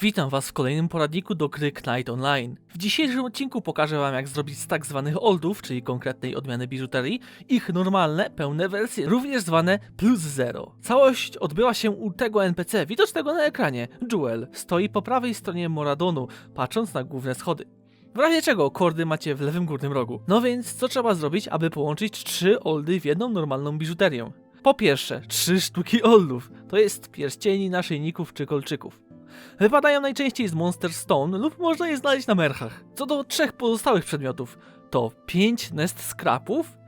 Witam Was w kolejnym poradniku do gry Knight Online. W dzisiejszym odcinku pokażę Wam jak zrobić z tak zwanych oldów, czyli konkretnej odmiany biżuterii, ich normalne, pełne wersje, również zwane plus zero. Całość odbyła się u tego NPC, widocznego na ekranie. Jewel stoi po prawej stronie Moradonu, patrząc na główne schody. W razie czego kordy macie w lewym górnym rogu. No więc co trzeba zrobić, aby połączyć trzy oldy w jedną normalną biżuterię? Po pierwsze, trzy sztuki oldów. To jest pierścieni, naszyjników czy kolczyków. Wypadają najczęściej z Monster Stone lub można je znaleźć na merchach. Co do trzech pozostałych przedmiotów, to 5 Nest Scrapów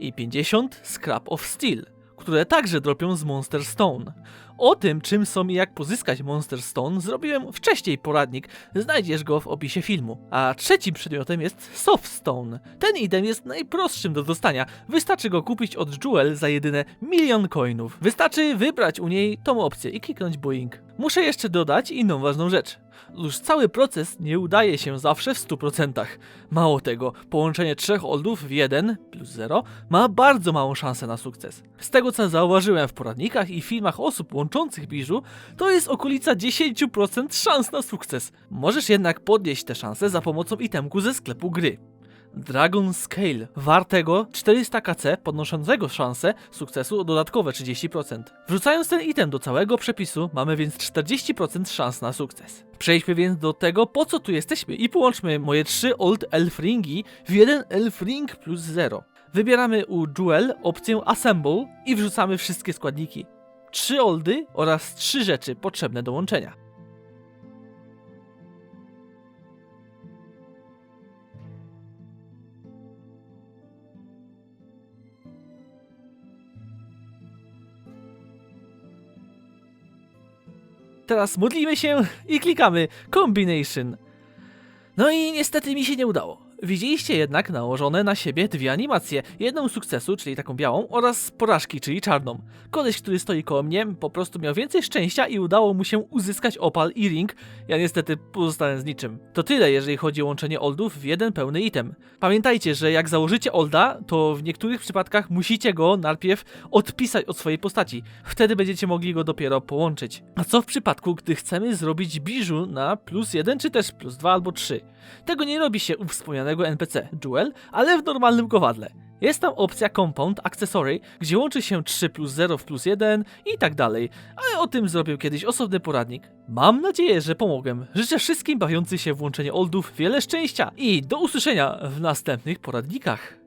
i 50 Scrap of Steel, które także dropią z Monster Stone. O tym, czym są i jak pozyskać Monster Stone, zrobiłem wcześniej poradnik, znajdziesz go w opisie filmu. A trzecim przedmiotem jest Soft Stone. Ten item jest najprostszym do dostania, wystarczy go kupić od Jewel za jedyne milion coinów. Wystarczy wybrać u niej tą opcję i kliknąć Boeing. Muszę jeszcze dodać inną ważną rzecz. Już cały proces nie udaje się zawsze w 100%. Mało tego, połączenie trzech oldów w jeden plus 0 ma bardzo małą szansę na sukces. Z tego co zauważyłem w poradnikach i filmach osób łączących biżu, to jest okolica 10% szans na sukces. Możesz jednak podnieść tę szansę za pomocą itemku ze sklepu gry. Dragon Scale, wartego 400 KC, podnoszącego szansę sukcesu o dodatkowe 30%. Wrzucając ten item do całego przepisu, mamy więc 40% szans na sukces. Przejdźmy więc do tego, po co tu jesteśmy i połączmy moje trzy Old Elf Ringi w jeden Elf Ring plus 0. Wybieramy u Jewel opcję Assemble i wrzucamy wszystkie składniki. Trzy oldy oraz trzy rzeczy potrzebne do łączenia. Teraz modlimy się i klikamy Combination. No i niestety mi się nie udało. Widzieliście jednak nałożone na siebie dwie animacje. Jedną sukcesu, czyli taką białą, oraz porażki, czyli czarną. Koleś, który stoi koło mnie, po prostu miał więcej szczęścia i udało mu się uzyskać opal i ring. Ja niestety pozostałem z niczym. To tyle, jeżeli chodzi o łączenie oldów w jeden pełny item. Pamiętajcie, że jak założycie olda, to w niektórych przypadkach musicie go najpierw odpisać od swojej postaci. Wtedy będziecie mogli go dopiero połączyć. A co w przypadku, gdy chcemy zrobić biżu na plus 1 czy też plus 2 albo 3? Tego nie robi się u wspomnianego NPC, Jewel, ale w normalnym kowadle. Jest tam opcja Compound Accessory, gdzie łączy się 3 plus 0 w plus 1 i tak dalej, ale o tym zrobił kiedyś osobny poradnik. Mam nadzieję, że pomogłem. Życzę wszystkim bawiących się w łączenie oldów wiele szczęścia i do usłyszenia w następnych poradnikach.